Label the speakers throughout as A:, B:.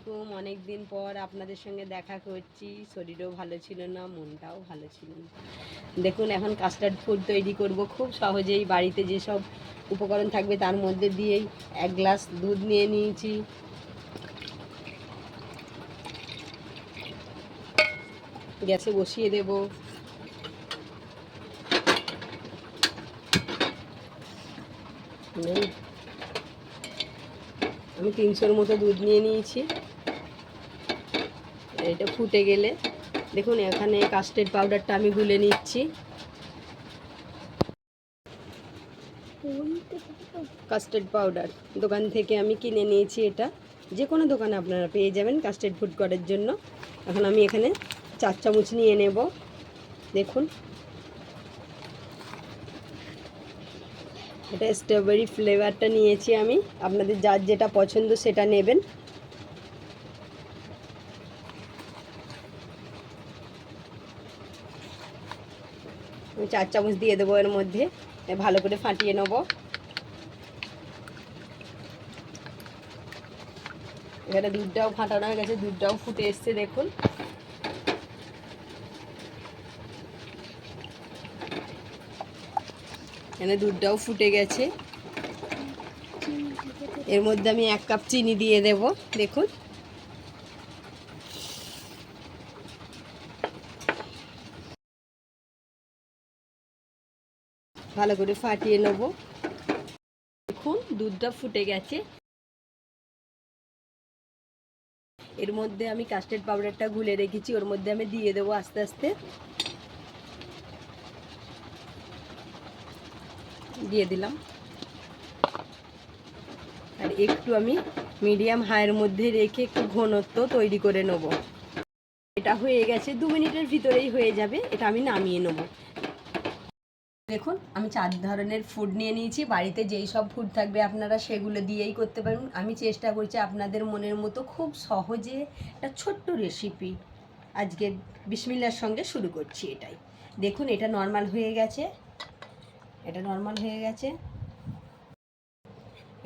A: আলাইকুম। অনেক দিন পর আপনাদের সঙ্গে দেখা করছি। শরীরও ভালো ছিল না, মনটাও ভালো ছিল না। দেখুন, এখন কাস্টার্ড ফুড তৈরি করব। খুব সহজেই বাড়িতে যেসব উপকরণ থাকবে তার মধ্যে দিয়েই এক গ্লাস দুধ নিয়ে নিয়েছি। গ্যাসে বসিয়ে দেব। আমি তিনশোর মতো দুধ নিয়ে নিয়েছি। এটা ফুটে গেলে। দেখুন, এখানে কাস্টার্ড পাউডারটা আমি গুলে নিচ্ছি। কাস্টার্ড পাউডার দোকান থেকে আমি কিনে নিয়েছি এটা। যে কোনো দোকানে আপনারা পেয়ে যাবেন কাস্টার্ড ফুড করার জন্য। এখন আমি এখানে চার চামচ নিয়ে নেব। দেখুন। এটা স্ট্রবেরি ফ্লেভারটা নিয়েছি আমি। আপনাদের যার যেটা পছন্দ সেটা নেবেন। আমি চার চামচ দিয়ে দেবো এর মধ্যে। ভালো করে ফাটিয়ে নেব। এখানে দুধটাও ফাটানো হয়ে গেছে, দুধটাও ফুটে এসছে, দেখুন। এখানে দুধটাও ফুটে গেছে। এর মধ্যে আমি এক কাপ চিনি দিয়ে দেব, দেখুন। ভালো করে ফাটিয়ে নেব। দেখুন, দুধটা ফুটে গেছে। এর মধ্যে আমি কাস্টার্ড পাউডারটা গুলে রেখেছি, ওর মধ্যে আমি দিয়ে দেবো আস্তে আস্তে। দিয়ে দিলাম। আর একটু আমি মিডিয়াম হাইয়ের মধ্যে রেখে একটু ঘনত্ব তৈরি করে নেব। এটা হয়ে গেছে, দু মিনিটের ভিতরেই হয়ে যাবে, এটা আমি নামিয়ে নেব। দেখুন, আমি চার ধরনের ফুড নিয়ে নিয়েছি। বাড়িতে যেই সব ফুড থাকবে আপনারা সেগুলো দিয়েই করতে পারবেন। আমি চেষ্টা করছি আপনাদের মনের মতো খুব সহজে একটা ছোট্ট রেসিপি আজকে বিসমিল্লার সঙ্গে শুরু করছি এটাই। দেখুন, এটা নর্মাল হয়ে গেছে। এটা নর্মাল হয়ে গেছে।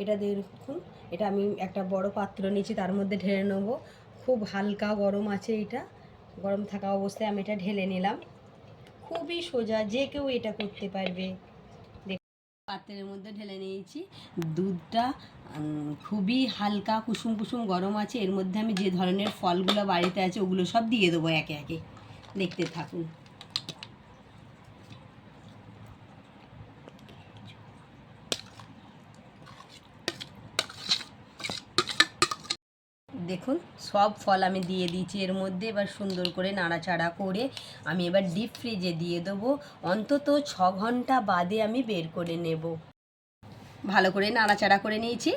A: এটা দেখুন, এটা আমি একটা বড় পাত্র নিয়েছি, তার মধ্যে ঢেলে নেব। খুব হালকা গরম আছে এটা। গরম থাকা অবস্থায় আমি এটা ঢেলে নিলাম। খুবই সোজা, যে কেউ এটা করতে পারবে। পাত্রের মধ্যে ঢেলে নিয়েছি। দুধটা খুবই হালকা কুসুম কুসুম গরম আছে। এর মধ্যে আমি যে ধরনের ফলগুলো বাড়িতে আছে, ওগুলো সব দিয়ে দেবো একে একে। দেখতে থাকুন। দেখুন, সব ফল আমি দিয়ে দিয়েছি এর মধ্যে। এবার সুন্দর করে নাড়াচাড়া করে আমি এবার ডিপ ফ্রিজে দিয়ে দেবো। অন্তত ছ ঘণ্টা বাদে আমি বের করে নেব। ভালো করে নাড়াচাড়া করে নিয়েছি।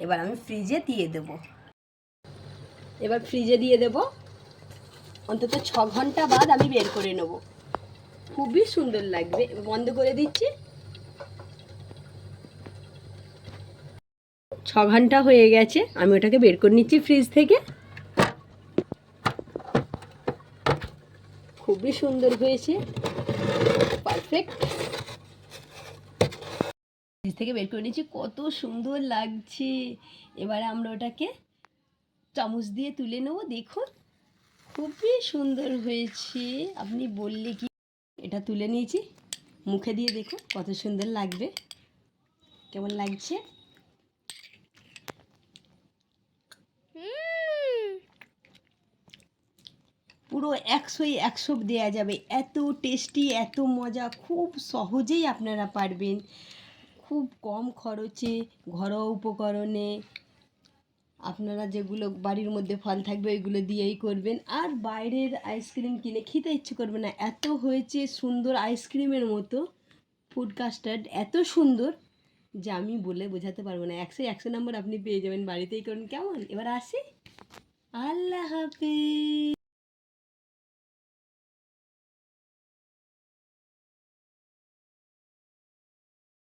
A: এবার আমি ফ্রিজে দিয়ে দেব। এবার ফ্রিজে দিয়ে দেব। অন্তত ছ ঘণ্টা বাদ আমি বের করে নেব। খুবই সুন্দর লাগবে। বন্ধ করে দিচ্ছি। ছ ঘণ্টা হয়ে গেছে। আমি ওটাকে বের করে নিচ্ছি ফ্রিজ থেকে। খুবই সুন্দর হয়েছে। পারফেক্ট ফ্রিজ থেকে বের করে নিচ্ছি। কত সুন্দর লাগছে। এবারে আমরা ওটাকে চামচ দিয়ে তুলে নেব। দেখুন, খুবই সুন্দর হয়েছে। আপনি বললে কি? এটা তুলে নিয়েছি। মুখে দিয়ে দেখুন কত সুন্দর লাগবে। কেমন লাগছে? পুরো একশোই একশো দেওয়া যাবে। এত টেস্টি এত মজা, খুব সহজেই আপনারা পারবেন। খুব কম খরচে, ঘরোয়া উপকরণে আপনারা যেগুলো বাড়ির মধ্যে ফল থাকবে, ওইগুলো দিয়েই করবেন। আর বাইরের আইসক্রিম কিনে খেতে ইচ্ছে করবে না। এত হয়েছে সুন্দর আইসক্রিমের মতো, ফুড কাস্টার্ড, এত সুন্দর যে আমি বলে বোঝাতে পারব না। একশো একশো নম্বর আপনি পেয়ে যাবেন বাড়িতেই। করুন কেমন? এবার আসি। আল্লাহ হাফিজ।